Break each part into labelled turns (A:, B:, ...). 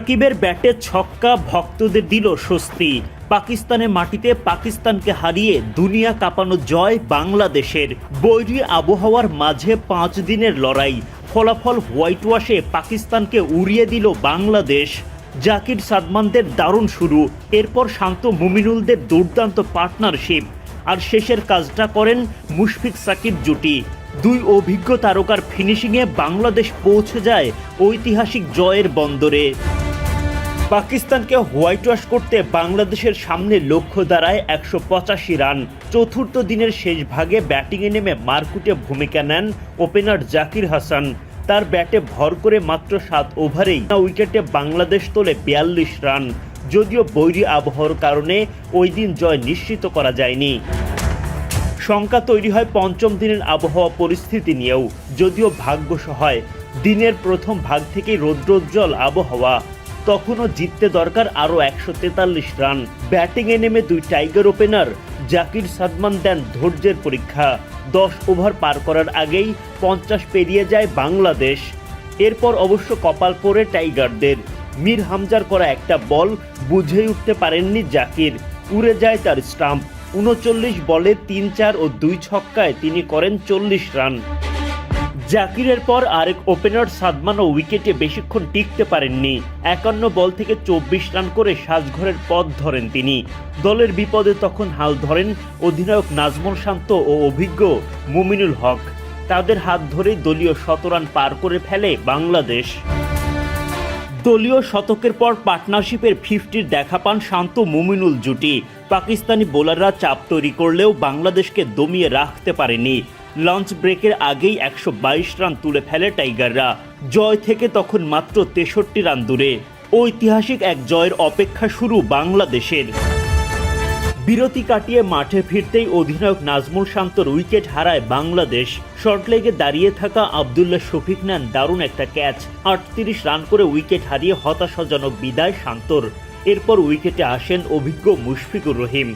A: সাকিবের ব্যাটে ছক্কা ভক্তদের দিল স্বস্তি। পাকিস্তানের মাটিতে পাকিস্তানকে হারিয়ে দুনিয়া কাঁপানো জয় বাংলাদেশের। বৈরী আবহাওয়ার মাঝে পাঁচ দিনের লড়াই। ফলাফল হোয়াইট ওয়াশে পাকিস্তানকে উড়িয়ে দিল বাংলাদেশ। জাকির সাদমানদের দারুণ শুরু, এরপর শান্ত মুমিনুলদের দুর্দান্ত পার্টনারশিপ। আর শেষের কাজটা করেন মুশফিক সাকিব জুটি। দুই অভিজ্ঞ তারকার ফিনিশিংয়ে বাংলাদেশ পৌঁছে যায় ঐতিহাসিক জয়ের বন্দরে। পাকিস্তানকে হোয়াইট ওয়াশ করতে বাংলাদেশের সামনে লক্ষ্য দাঁড়ায় একশো পঁচাশি রান। চতুর্থ দিনের শেষ ভাগে ব্যাটিংয়ে নেমে মারকুটে ভূমিকা নেন ওপেনার জাকির হাসান। তার ব্যাটে ভর করে মাত্র সাত ওভারেই উইকেটে বাংলাদেশ তোলে বিয়াল্লিশ রান। যদিও বৈরী আবহাওয়ার কারণে ওই দিন জয় নিশ্চিত করা যায়নি। শঙ্কা তৈরি হয় পঞ্চম দিনের আবহাওয়া পরিস্থিতি নিয়েও। যদিও ভাগ্য সহায় দিনের প্রথম ভাগ থেকেই রৌদ্রোজ্জ্বল আবহাওয়া। তখনও জিততে দরকার আরও একশো তেতাল্লিশ রান। ব্যাটিংয়ে নেমে দুই টাইগার ওপেনার জাকির সাদমান দেন ধৈর্যের পরীক্ষা। দশ ওভার পার করার আগেই পঞ্চাশ পেরিয়ে যায় বাংলাদেশ। এরপর অবশ্য কপাল পড়ে টাইগারদের। মীর হামজার করা একটা বল বুঝেই উঠতে পারেননি জাকির। উড়ে যায় তার স্টাম্প। উনচল্লিশ বলে তিন চার ও দুই ছক্কায় তিনি করেন চল্লিশ রান। জাকিরের পর আরেক ওপেনার সাদমানও উইকেটে বেশিক্ষণ টিকতে পারেননি। একান্ন বল থেকে চব্বিশ রান করে সাজঘরের পথ ধরেন তিনি। দলের বিপদে তখন হাল ধরেন অধিনায়ক নাজমুল শান্ত ও অভিজ্ঞ মুমিনুল হক। তাদের হাত ধরেই দলীয় শতরান পার করে ফেলে বাংলাদেশ। দলীয় শতকের পর পার্টনারশিপের ফিফটির দেখা পান শান্ত মুমিনুল জুটি। পাকিস্তানি বোলাররা চাপ তৈরি করলেও বাংলাদেশকে দমিয়ে রাখতে পারেনি। লঞ্চ ব্রেকের আগেই একশো বাইশ রান তুলে ফেলে টাইগাররা জয় থেকে তখন মাত্র তেষট্টি রান দূরে। ঐতিহাসিক এক জয়ের অপেক্ষা শুরু বাংলাদেশের। বিরতি কাটিয়ে মাঠে ফিরতেই অধিনায়ক নাজমুল শান্তর উইকেট হারায় বাংলাদেশ। শর্টলেগে দাঁড়িয়ে থাকা আবদুল্লাহ শফিক নেন দারুণ একটা ক্যাচ আটত্রিশ রান করে উইকেট হারিয়ে হতাশাজনক বিদায় শান্তর। এরপর উইকেটে আসেন অভিজ্ঞ মুশফিকুর রহিম।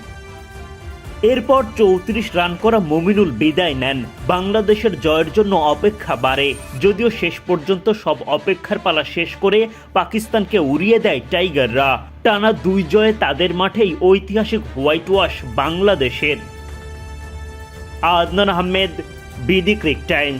A: এরপর চৌত্রিশ রান করা মমিনুল বিদায় নেন। বাংলাদেশের জয়ের জন্য অপেক্ষা বাড়ে। যদিও শেষ পর্যন্ত সব অপেক্ষার পালা শেষ করে পাকিস্তানকে উড়িয়ে দেয় টাইগাররা। টানা দুই জয়ে তাদের মাঠেই ঐতিহাসিক হোয়াইট ওয়াশ বাংলাদেশের। Adnan Ahmed, BD cric time.